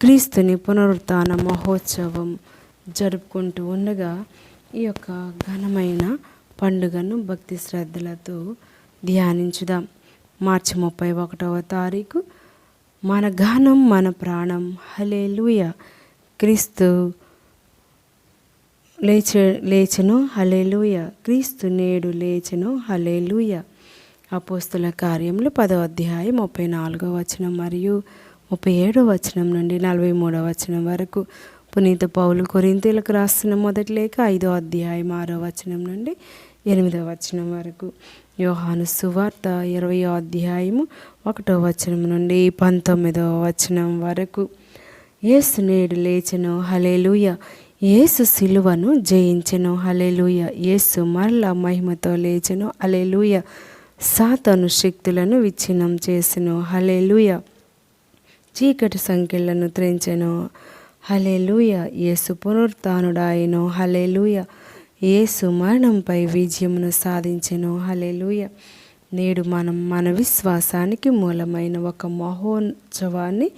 క్రీస్తుని పునరుత్న మహోత్సవం జరుపుకుంటూ ఉండగా ఈ యొక్క ఘనమైన పండుగను భక్తి శ్రద్ధలతో ధ్యానించుదాం. మార్చి ముప్పై ఒకటవ తారీఖు. మన గానం మన ప్రాణం. హలే లూయ క్రీస్తు లేచ లేచెను హలేలుయ క్రీస్తు నేడు లేచెను హలేలుయ అపోస్తుల కార్యములు పదో అధ్యాయం ముప్పై నాలుగో వచనం. మరియు ముప్పై ఏడో వచనం నుండి నలభై మూడో వచనం వరకు పునీత పౌలు కొరింతీలకు రాస్తున్న మొదటి లేక ఐదో అధ్యాయం ఆరో వచనం నుండి ఎనిమిదో వచనం వరకు. యోహాను సువార్త ఇరవయో అధ్యాయము ఒకటో వచనం నుండి పంతొమ్మిదవ వచనం వరకు. ఏసు నేడు లేచెను హలేలుయ యేసు సిలువను జయించెను హలేలుయ యేసు మరల మహిమతో లేచెను అలేలుయ సాతను శక్తులను విచ్ఛిన్నం చేసెను హలేలుయ చీకటి సంఖ్యలను త్రించెను. హలేలుయ యేసు పునరుత్నుడాయను హలేలుయ యేసు మరణంపై విజయమును సాధించెను. హలేలుయ నేడు మనం మన విశ్వాసానికి మూలమైన ఒక మహోత్సవాన్ని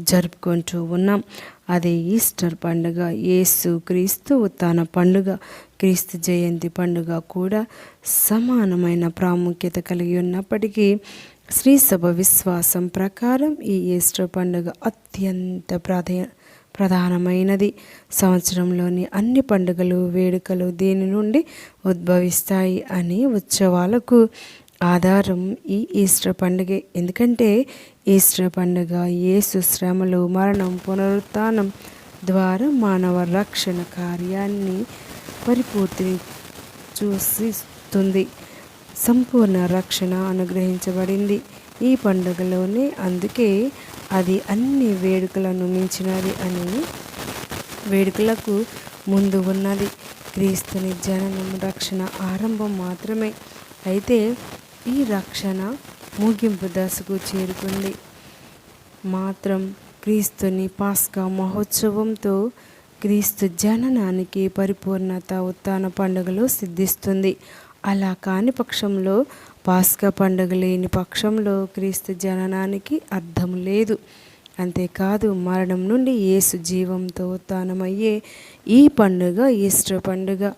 జరుపుకుంటూ ఉన్నాం. అదే ఈస్టర్ పండుగ. యేసు క్రీస్తు తన పండుగ క్రీస్తు జయంతి పండుగ కూడా సమానమైన ప్రాముఖ్యత కలిగి ఉన్నప్పటికీ శ్రీసభ విశ్వాసం ప్రకారం ఈ ఈస్టర్ పండుగ అత్యంత ప్రాధా ప్రధానమైనది. సంవత్సరంలోని అన్ని పండుగలు వేడుకలు దీని నుండి ఉద్భవిస్తాయి అని ఉత్సవాలకు ఆధారం ఈ ఈస్టర్ పండుగ. ఎందుకంటే ఈస్టర్ పండుగ యేసు శ్రమలు మరణం పునరుత్నం ద్వారా మానవ రక్షణ కార్యాన్ని పరిపూర్తిని చూసిస్తుంది. సంపూర్ణ రక్షణ అనుగ్రహించబడింది. ఈ పండుగలోనే అందుకే అది అన్ని వేడుకలను మించినది అని వేడుకలకు ముందు ఉన్నది. క్రీస్తుని జననం రక్షణ ఆరంభం మాత్రమే. అయితే ఈ రక్షణ ముగింపు దశకు చేరుకుంది. మాత్రం క్రీస్తుని పాస్కా మహోత్సవంతో క్రీస్తు జననానికి పరిపూర్ణత ఉత్తాన పండుగలో సిద్ధిస్తుంది. అలా కాని పక్షంలో పాస్కా పండుగ లేని పక్షంలో క్రీస్తు జననానికి అర్థం లేదు. అంతేకాదు మరణం నుండి యేసు జీవంతో ఉత్థానమయ్యే ఈ పండుగ ఈస్టర్ పండుగ.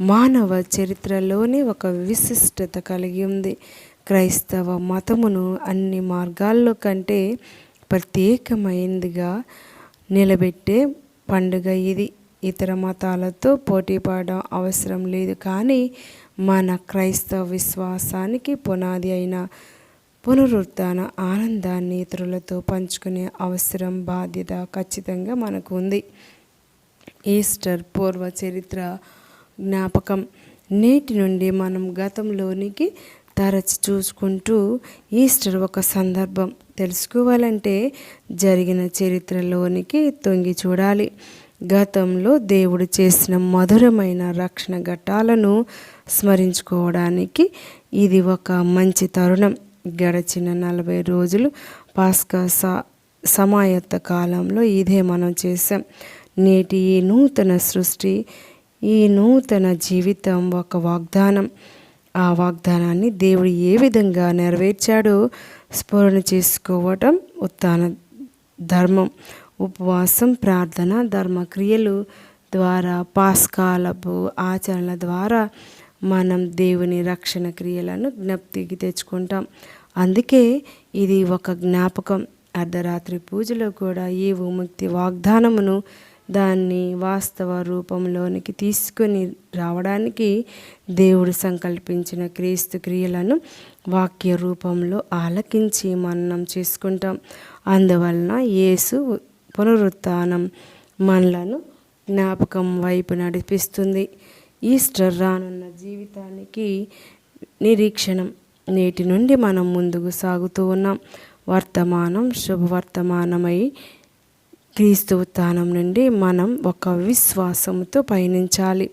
మానవ చరిత్రలోనే ఒక విశిష్టత కలిగి ఉంది. క్రైస్తవ మతమును అన్ని మార్గాల్లో కంటే ప్రత్యేకమైనదిగా నిలబెట్టే పండుగ ఇది. ఇతర మతాలతో పోటీ పడడం అవసరం లేదు కానీ మన క్రైస్తవ విశ్వాసానికి పునాది అయిన పునరుత్థాన ఆనందాన్ని ఇతరులతో పంచుకునే అవసరం బాధ్యత ఖచ్చితంగా మనకు ఉంది. ఈస్టర్ పూర్వ చరిత్ర జ్ఞాపకం. నేటి నుండి మనం గతంలోనికి తరచి చూసుకుంటూ ఈస్టర్ ఒక సందర్భం తెలుసుకోవాలంటే జరిగిన చరిత్రలోనికి తొంగి చూడాలి. గతంలో దేవుడు చేసిన మధురమైన రక్షణ ఘట్టాలను స్మరించుకోవడానికి ఇది ఒక మంచి తరుణం. గడిచిన నలభై రోజులు పాస్కా సా సమాయత్త కాలంలో ఇదే మనం చేసాం నేటి ఈ నూతన సృష్టి ఈ నూతన జీవితం ఒక వాగ్దానం. ఆ వాగ్దానాన్ని దేవుడు ఏ విధంగా నెరవేర్చాడో స్ఫురణ చేసుకోవటం ఉత్తాన ధర్మం. ఉపవాసం ప్రార్థన ధర్మక్రియలు ద్వారా పాస్కాలపు ఆచరణల ద్వారా మనం దేవుని రక్షణ క్రియలను జ్ఞప్తికి తెచ్చుకుంటాం. అందుకే ఇది ఒక జ్ఞాపకం. అర్ధరాత్రి పూజలో కూడా ఈ విముక్తి వాగ్దానమును దాన్ని వాస్తవ రూపంలోనికి తీసుకొని రావడానికి దేవుడు సంకల్పించిన క్రీస్తు క్రియలను వాక్య రూపంలో ఆలకించి మననం చేసుకుంటాం. అందువలన యేసు పునరుత్నం మనలను జ్ఞాపకం వైపు నడిపిస్తుంది. ఈస్టర్ రానున్న జీవితానికి నిరీక్షణం. నేటి నుండి మనం ముందుకు సాగుతూ ఉన్నాం. వర్తమానం శుభవర్తమానమై క్రీస్తు ఉత్థానం నుండి మనం ఒక విశ్వాసంతో పయనించాలి.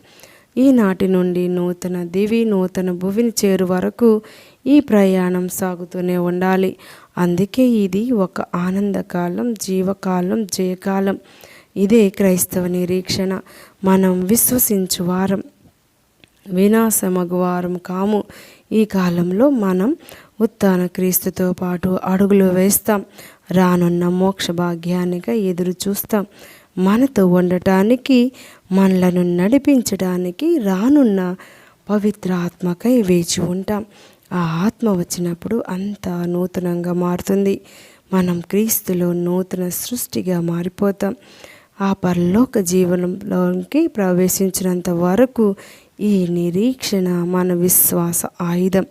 ఈనాటి నుండి నూతన దివి నూతన భువిని చేరు వరకు ఈ ప్రయాణం సాగుతూనే ఉండాలి. అందుకే ఇది ఒక ఆనందకాలం జీవకాలం జయకాలం. ఇదే క్రైస్తవ నిరీక్షణ. మనం విశ్వసించు వారం. వినాశమగువారం కాము. ఈ కాలంలో మనం ఉత్తాన క్రీస్తుతో పాటు అడుగులు వేస్తాం. రానున్న మోక్ష భాగ్యానిగా ఎదురు చూస్తాం. మనతో ఉండటానికి మనలను నడిపించడానికి రానున్న పవిత్ర ఆత్మకై వేచి ఉంటాం. ఆ ఆత్మ వచ్చినప్పుడు అంతా నూతనంగా మారుతుంది. మనం క్రీస్తులో నూతన సృష్టిగా మారిపోతాం. ఆ పరలోక జీవనంలోకి ప్రవేశించినంత వరకు ఈ నిరీక్షణ మన విశ్వాస ఆయుధం.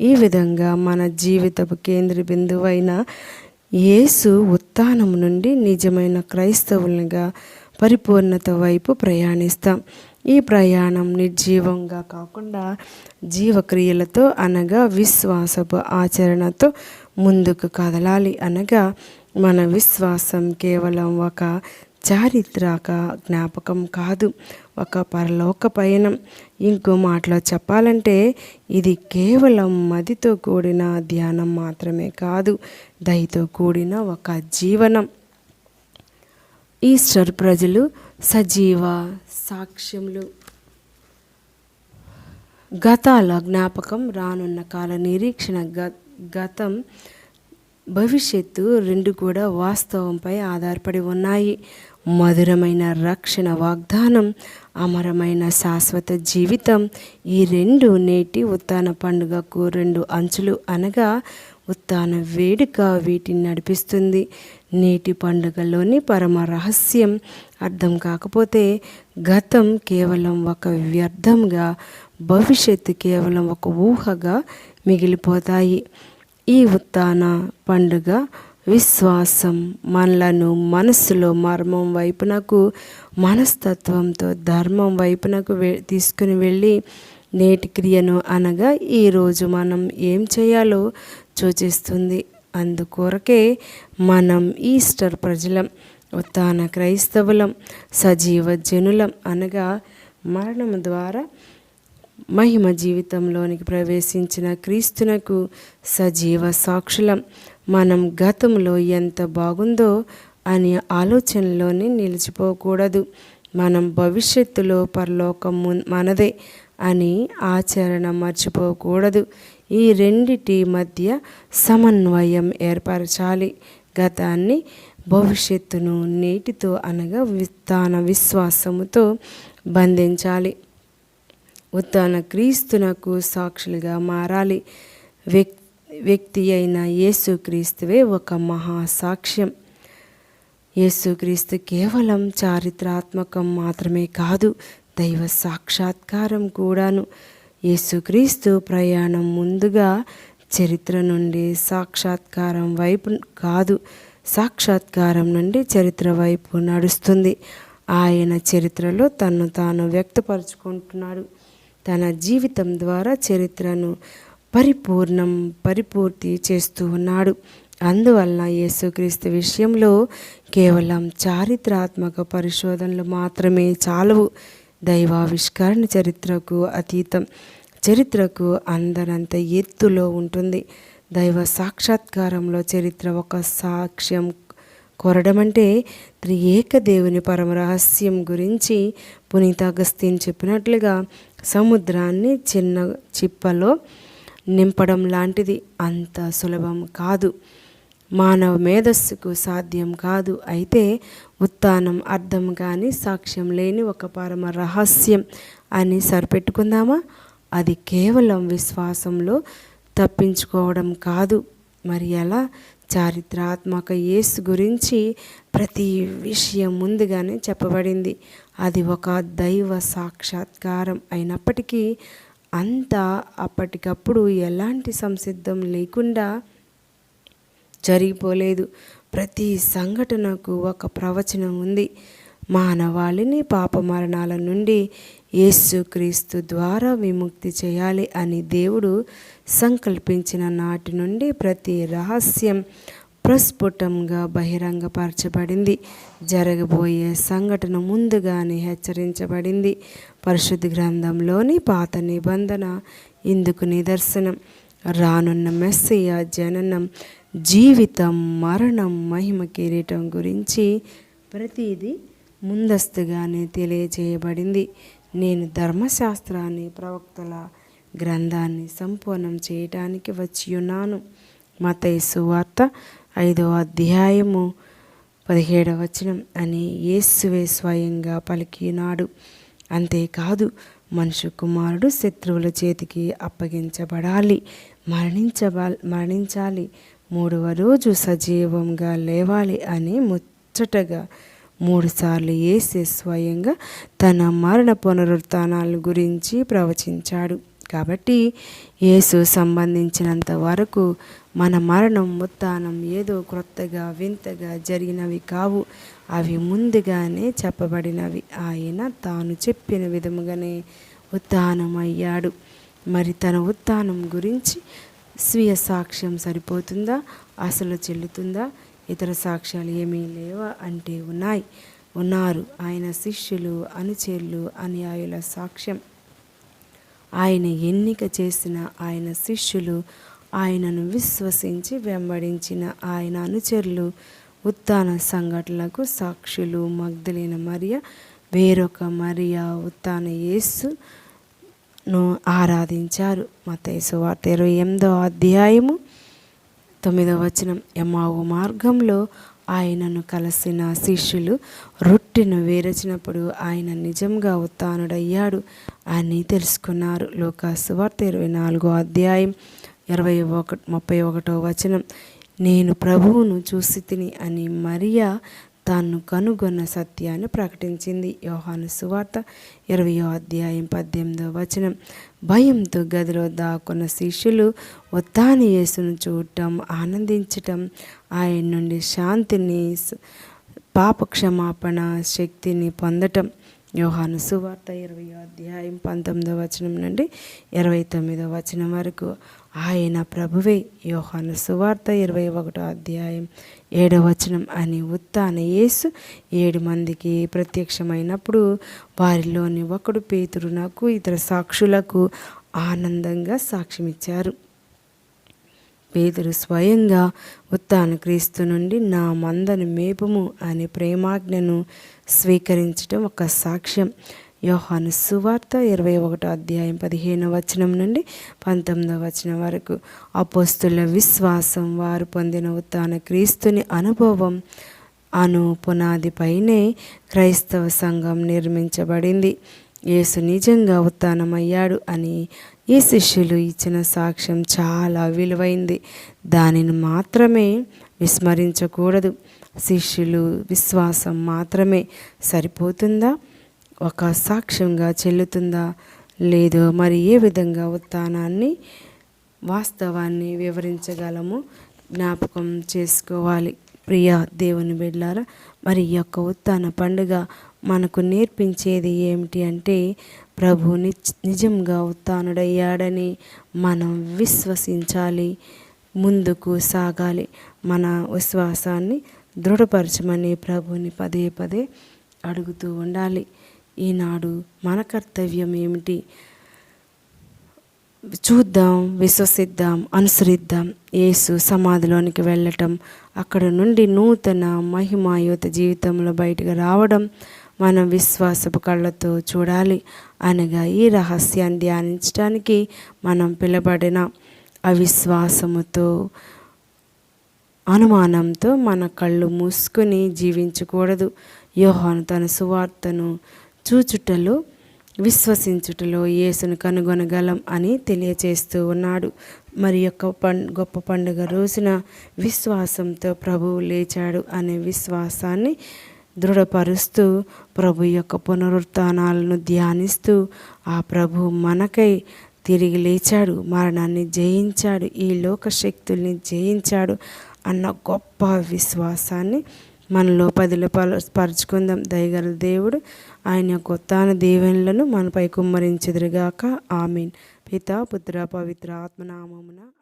ఈ విధంగా మన జీవితపు కేంద్ర బిందువైన యేసు ఉత్థానం నుండి నిజమైన క్రైస్తవులుగా పరిపూర్ణత వైపు ప్రయాణిస్తాం. ఈ ప్రయాణం నిర్జీవంగా కాకుండా జీవక్రియలతో అనగా విశ్వాసపు ఆచరణతో ముందుకు కదలాలి అనగా మన విశ్వాసం కేవలం ఒక చారిత్రక జ్ఞాపకం కాదు. ఒక పరలోక పయనం. ఇంకో మాటలో చెప్పాలంటే ఇది కేవలం మదితో కూడిన ధ్యానం మాత్రమే కాదు దయతో కూడిన ఒక జీవనం. ఈస్టర్ ప్రజలు సజీవ సాక్ష్యములు. గతాల జ్ఞాపకం రానున్న కాల నిరీక్షణ గ గతం భవిష్యత్తు రెండు కూడా వాస్తవంపై ఆధారపడి ఉన్నాయి. మధురమైన రక్షణ వాగ్దానం అమరమైన శాశ్వత జీవితం ఈ రెండు నేటి ఉత్తాన పండుగకు రెండు అంచులు అనగా ఉత్తాన వేడుక వీటిని నడిపిస్తుంది. నేటి పండుగలోని పరమ రహస్యం అర్థం కాకపోతే గతం కేవలం ఒక వ్యర్థంగా భవిష్యత్తు కేవలం ఒక ఊహగా మిగిలిపోతాయి. ఈ ఉత్తాన పండుగ విశ్వాసం మనలను మనస్సులో మర్మం వైపునకు మనస్తత్వంతో ధర్మం వైపునకు వె తీసుకుని వెళ్ళి నేటి క్రియను అనగా ఈరోజు మనం ఏం చేయాలో సూచిస్తుంది అందుకొరకే మనం ఈస్టర్ ప్రజలం ఉత్తాన క్రైస్తవులం సజీవ జనులం అనగా మరణం ద్వారా మహిమ జీవితంలోనికి ప్రవేశించిన క్రీస్తునకు సజీవ సాక్షులం మనం గతంలో ఎంత బాగుందో అనే ఆలోచనలోనే నిలిచిపోకూడదు. మనం భవిష్యత్తులో పరలోకం మనదే అని ఆచరణ మర్చిపోకూడదు. ఈ రెండిటి మధ్య సమన్వయం ఏర్పరచాలి. గతాన్ని భవిష్యత్తును నేటితో అనగా విత్తాన విశ్వాసముతో బంధించాలి. ఉత్తాన క్రీస్తునకు సాక్షులుగా మారాలి. వ్యక్తి వ్యక్తి అయిన యేసుక్రీస్తువే ఒక మహాసాక్ష్యం యేసుక్రీస్తు కేవలం చారిత్రాత్మకం మాత్రమే కాదు దైవ సాక్షాత్కారం కూడాను. యేసుక్రీస్తు ప్రయాణం ముందుగా చరిత్ర నుండి సాక్షాత్కారం వైపు కాదు సాక్షాత్కారం నుండి చరిత్ర వైపు నడుస్తుంది. ఆయన చరిత్రలో తను తాను వ్యక్తపరుచుకుంటున్నాడు. తన జీవితం ద్వారా చరిత్రను పరిపూర్ణం పరిపూర్తి చేస్తూ ఉన్నాడు. అందువలన యేసుక్రీస్తు విషయంలో కేవలం చారిత్రాత్మక పరిశోధనలు మాత్రమే చాలవు. దైవావిష్కరణ చరిత్రకు అతీతం. చరిత్రకు అందరంత ఎత్తులో ఉంటుంది. దైవ సాక్షాత్కారంలో చరిత్ర ఒక సాక్ష్యం కొరడమంటే త్రియేక దేవుని పరమ రహస్యం గురించి పునీత అగస్తీన్ చెప్పినట్లుగా సముద్రాన్ని చిన్న చిప్పలో నింపడం లాంటిది అంత సులభం కాదు. మానవ మేధస్సుకు సాధ్యం కాదు. అయితే ఉత్తానం అర్థం కాని సాక్ష్యం లేని ఒక పరమ రహస్యం అని సరిపెట్టుకుందామా? అది కేవలం విశ్వాసంలో తప్పించుకోవడం కాదు. మరి ఎలా? చారిత్రాత్మక యేసు గురించి ప్రతి విషయం ముందుగానే చెప్పబడింది. అది ఒక దైవ సాక్షాత్కారం అయినప్పటికీ అంతా అప్పటికప్పుడు ఎలాంటి సంసిద్ధం లేకుండా జరిగిపోలేదు. ప్రతి సంఘటనకు ఒక ప్రవచనం ఉంది. మానవాళిని పాప మరణాల నుండి యేసుక్రీస్తు ద్వారా విముక్తి చేయాలి అని దేవుడు సంకల్పించిన నాటి నుండి ప్రతి రహస్యం ప్రస్ఫుటంగా బహిరంగపరచబడింది. జరగబోయే సంఘటన ముందుగానే హెచ్చరించబడింది. పరిశుద్ధ గ్రంథంలోని పాత నిబంధన ఇందుకు నిదర్శనం. రానున్న మెస్సయ్య జననం జీవితం మరణం మహిమ కిరీటం గురించి ప్రతిదీ ముందస్తుగానే తెలియజేయబడింది. నేను ధర్మశాస్త్రాన్ని ప్రవక్తల గ్రంథాన్ని సంపూర్ణం చేయటానికి వచ్చి ఉన్నాను మతైసు వార్త ఐదవ అధ్యాయము పదిహేడవ వచనం. అని యేసువే స్వయంగా పలికినాడు. అంతేకాదు మనుషు కుమారుడు శత్రువుల చేతికి అప్పగించబడాలి. మరణించబ మరణించాలి. మూడవ రోజు సజీవంగా లేవాలి అని ముచ్చటగా మూడుసార్లు ఏసే స్వయంగా తన మరణ పునరుత్నాల గురించి ప్రవచించాడు. కాబట్టి యేసు సంబంధించినంత వరకు మన మరణం ఉత్థానం ఏదో క్రొత్తగా వింతగా జరిగినవి కావు. అవి ముందుగానే చెప్పబడినవి. ఆయన తాను చెప్పిన విధముగానే ఉత్థానం అయ్యాడు మరి తన ఉత్థానం గురించి స్వీయ సాక్ష్యం సరిపోతుందా? అసలు చెల్లుతుందా? ఇతర సాక్ష్యాలు ఏమీ లేవా? అంటే ఉన్నాయి. ఉన్నారు. ఆయన శిష్యులు అనుచరులు అనుయాయుల సాక్ష్యం. ఆయన ఎన్నిక చేసిన ఆయన శిష్యులు ఆయనను విశ్వసించి వెంబడించిన ఆయన అనుచరులు ఉత్థాన సంఘటనలకు సాక్షులు మగ్ధులైన మరియ వేరొక మరియా ఉత్థాన యేసును ఆరాధించారు. మతేసు వార్త ఇరవై ఎనిమిదో అధ్యాయము తొమ్మిదవ వచనం. ఎమావు మార్గంలో ఆయనను కలిసిన శిష్యులు రొట్టెను వేరచినప్పుడు ఆయన నిజంగా ఉత్థానుడయ్యాడు. అని తెలుసుకున్నారు. లోకాసు వార్త ఇరవై నాలుగో అధ్యాయం ఇరవై ఒకటి ముప్పై ఒకటో వచనం. నేను ప్రభువును చూసి తిని అని మరియా తాను కనుగొన్న సత్యాన్ని ప్రకటించింది. యోహాను సువార్త ఇరవయో అధ్యాయం పద్దెనిమిదో వచనం. భయంతో గదిలో దాక్కున్న శిష్యులు ఒత్తాని యేసును చూడటం ఆనందించటం ఆయన నుండి శాంతిని పాప క్షమాపణ శక్తిని పొందటం యోహాను సువార్త ఇరవై అధ్యాయం పంతొమ్మిదో వచనం నుండి ఇరవై తొమ్మిదో వచనం వరకు. ఆయన ప్రభువే యోహాను సువార్త ఇరవై ఒకటో అధ్యాయం ఏడో వచనం అని ఉత్తాన యేసు ఏడు మందికి ప్రత్యక్షమైనప్పుడు వారిలోని ఒకడు పేతురు నాకు ఇతర సాక్షులకు ఆనందంగా సాక్ష్యమిచ్చారు. పేదరు స్వయంగా ఉత్తాన క్రీస్తు నుండి నా మందను మేపము అనే ప్రేమాజ్ఞను స్వీకరించడం ఒక సాక్ష్యం. యోహాను సువార్త ఇరవై ఒకటో అధ్యాయం పదిహేను వచనం నుండి పంతొమ్మిదో వచనం వరకు. అపోస్తుల విశ్వాసం వారు పొందిన ఉత్తాన క్రీస్తుని అనుభవం అను పునాదిపైనే క్రైస్తవ సంఘం నిర్మించబడింది. యేసు నిజంగా ఉత్థానమయ్యాడు అని ఈ శిష్యులు ఇచ్చిన సాక్ష్యం చాలా విలువైంది. దానిని మాత్రమే విస్మరించకూడదు. శిష్యులు విశ్వాసం మాత్రమే సరిపోతుందా? ఒక సాక్ష్యంగా చెల్లుతుందా? లేదో మరి ఏ విధంగా ఉత్థానాన్ని వాస్తవాన్ని వివరించగలము జ్ఞాపకం చేసుకోవాలి. ప్రియ దేవుని బిడ్లారా మరి ఈ యొక్క ఉత్తాన పండుగ మనకు నేర్పించేది ఏమిటి అంటే ప్రభు నిజంగా ఉత్తానుడయ్యాడని మనం విశ్వసించాలి ముందుకు సాగాలి మన విశ్వాసాన్ని దృఢపరచమని ప్రభుని పదే పదే అడుగుతూ ఉండాలి. ఈనాడు మన కర్తవ్యం ఏమిటి? చూద్దాం విశ్వసిద్దాం అనుసరిద్దాం. యేసు సమాధిలోనికి వెళ్ళటం అక్కడ నుండి నూతన మహిమాయుత జీవితంలో బయటకు రావడం మనం విశ్వాసపు కళ్ళతో చూడాలి అనగా ఈ రహస్యాన్ని ధ్యానించడానికి మనం పిలబడిన అవిశ్వాసముతో అనుమానంతో మన కళ్ళు మూసుకుని జీవించకూడదు. యోహాను తన సువార్తను చూచుటలో విశ్వసించుటలో యేసును కనుగొనగలం అని తెలియచేస్తూ ఉన్నాడు. మరి యొక్క పం గొప్ప పండుగ రోజున విశ్వాసంతో ప్రభువు లేచాడు అనే విశ్వాసాన్ని దృఢపరుస్తూ ప్రభు యొక్క పునరుత్నాలను ధ్యానిస్తూ ఆ ప్రభు మనకై తిరిగి లేచాడు మరణాన్ని జయించాడు ఈ లోక శక్తుల్ని జయించాడు అన్న గొప్ప విశ్వాసాన్ని మనలో పదిలో పరుచుకుందాం దయగల దేవుడు ఆయన కొత్తాన ఉత్తాన దీవెనలను మనపై కుమ్మరించెదురుగాక. ఆమెన్. పిత పుత్ర పవిత్ర ఆత్మనామమున